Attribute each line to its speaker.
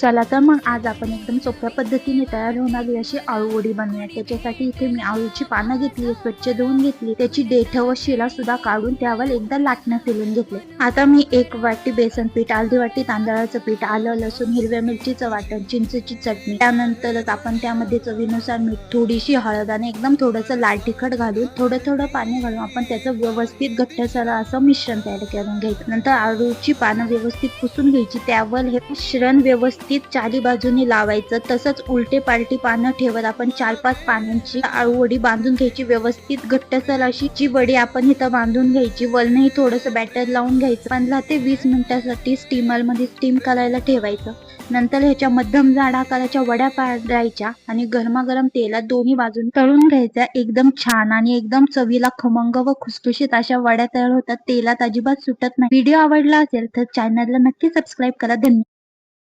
Speaker 1: चला तर मग आज आपण एकदम सोप्या पद्धतीने तयार होणारी अशी आळू वडी बनवूया त्याच्यासाठी इथे मी आळूची पानं घेतली स्वच्छ धुवून घेतली. त्याची देठ व शिला सुद्धा काढून त्यावर एकदा लाटणं फिरून घेतले. आता मी एक वाटी बेसन पीठ अर्धी वाटी तांदळाचं पीठ आलं लसूण हिरव्या मिरचीचं वाटण चिंचेची चटणी. त्यानंतरच आपण त्यामध्ये चवीनुसार मीठ थोडीशी हळद आणि एकदम थोडंसं लाल तिखट घालून थोडं थोडं पाणी घालून आपण त्याचं व्यवस्थित घट्टसर असं मिश्रण तयार करून घ्यायचं. नंतर आळूची पानं व्यवस्थित पुसून घ्यायची. त्यावर हे मिश्रण व्यवस्थित चारी बाजूने लावायचं तसंच उलटे पालटी पानं ठेवत आपण चार पाच पानांची आळूवडी बांधून घ्यायची व्यवस्थित घट्टसर अशी जी वडी आपण इथं बांधून घ्यायची वलनही थोडस बॅटर लावून घ्यायचं. पंधरा ते वीस मिनिटासाठी स्टीमरमध्ये स्टीम करायला ठेवायचं. नंतर ह्याच्या मध्यम जाड आकाराच्या वड्या पाडायच्या आणि गरमागरम तेलात दोन्ही बाजून तळून घ्यायच्या. एकदम छान आणि एकदम चवीला खमंग व खुसखुशीत अशा वड्या तयार होतात. तेलात अजिबात सुटत नाही. व्हिडिओ आवडला असेल तर चॅनलला नक्की सबस्क्राईब करा. धन्यवाद.